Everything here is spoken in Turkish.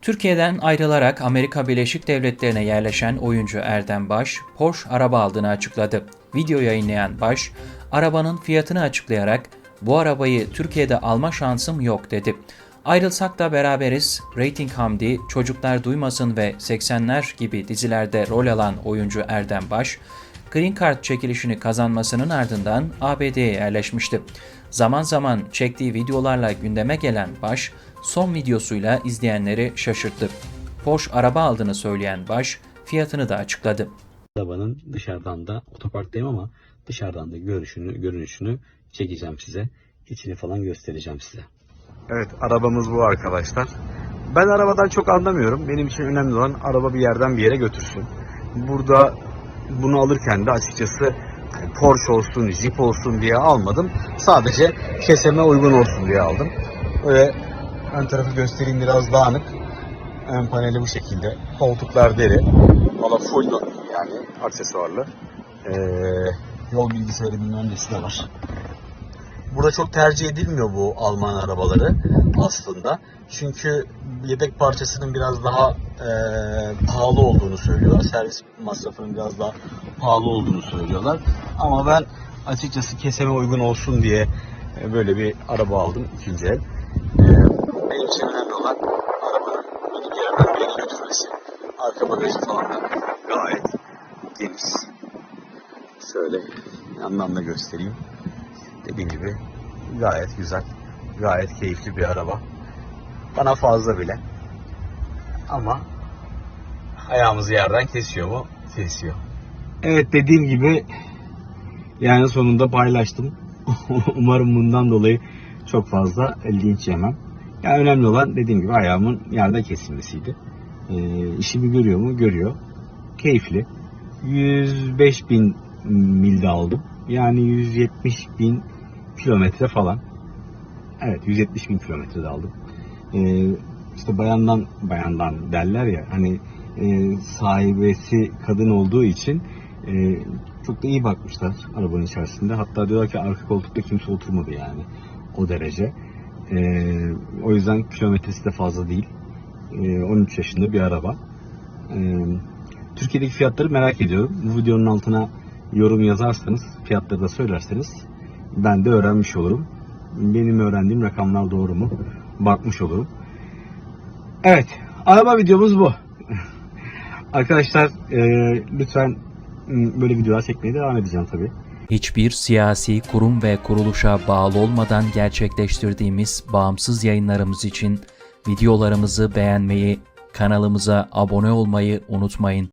Türkiye'den ayrılarak Amerika Birleşik Devletleri'ne yerleşen oyuncu Erdem Baş, Porsche araba aldığını açıkladı. Video yayınlayan Baş, arabanın fiyatını açıklayarak bu arabayı Türkiye'de alma şansım yok dedi. Ayrılsak da beraberiz, Rating Hamdi, Çocuklar Duymasın ve 80'ler gibi dizilerde rol alan oyuncu Erdem Baş, Green Card çekilişini kazanmasının ardından ABD'ye yerleşmişti. Zaman zaman çektiği videolarla gündeme gelen Baş, son videosuyla izleyenleri şaşırttı. Porsche araba aldığını söyleyen Baş, fiyatını da açıkladı. Arabanın dışarıdan da otoparktayım ama dışarıdan da görüşünü, görünüşünü çekeceğim size. İçini falan göstereceğim size. Evet arabamız bu arkadaşlar. Ben arabadan çok anlamıyorum. Benim için önemli olan araba bir yerden bir yere götürsün. Burada bunu alırken de açıkçası Porsche olsun, Jeep olsun diye almadım. Sadece keseme uygun olsun diye aldım. Ve ön tarafı göstereyim biraz dağınık. Ön paneli bu şekilde. Koltuklar deri. Valla full yani aksesuarlı. Ee, yol bilgisayarı bilmem nesi de var. Burada çok tercih edilmiyor bu Alman arabaları aslında. Çünkü yedek parçasının biraz daha e, pahalı olduğunu söylüyorlar. Servis masrafının biraz daha pahalı olduğunu söylüyorlar. Ama ben açıkçası keseme uygun olsun diye e, böyle bir araba aldım ikinci el. Benim için önemli olan arabanın beni bir yerden bir götürmesi. Arka bagajı falan gayet geniş. Şöyle yandan da göstereyim. Dediğim gibi gayet güzel, gayet keyifli bir araba. Bana fazla bile. Ama ayağımızı yerden kesiyor mu? Kesiyor. Evet dediğim gibi yani sonunda paylaştım. Umarım bundan dolayı çok fazla linç yemem. Yani önemli olan dediğim gibi ayağımın yerde kesilmesiydi. Ee, işimi görüyor mu? Görüyor. Keyifli. 105 bin milde aldım. Yani 170 bin kilometre falan. Evet 170 bin kilometrede aldım. Ee, işte bayandan bayandan derler ya hani e, sahibesi kadın olduğu için e, çok da iyi bakmışlar arabanın içerisinde. Hatta diyorlar ki arka koltukta kimse oturmadı yani o derece. Ee, o yüzden kilometresi de fazla değil. Ee, 13 yaşında bir araba. Ee, Türkiye'deki fiyatları merak ediyorum. Bu videonun altına yorum yazarsanız, fiyatları da söylerseniz ben de öğrenmiş olurum. Benim öğrendiğim rakamlar doğru mu? Bakmış olurum. Evet, araba videomuz bu. Arkadaşlar e, lütfen böyle videolar çekmeye devam edeceğim tabii. Hiçbir siyasi kurum ve kuruluşa bağlı olmadan gerçekleştirdiğimiz bağımsız yayınlarımız için videolarımızı beğenmeyi, kanalımıza abone olmayı unutmayın.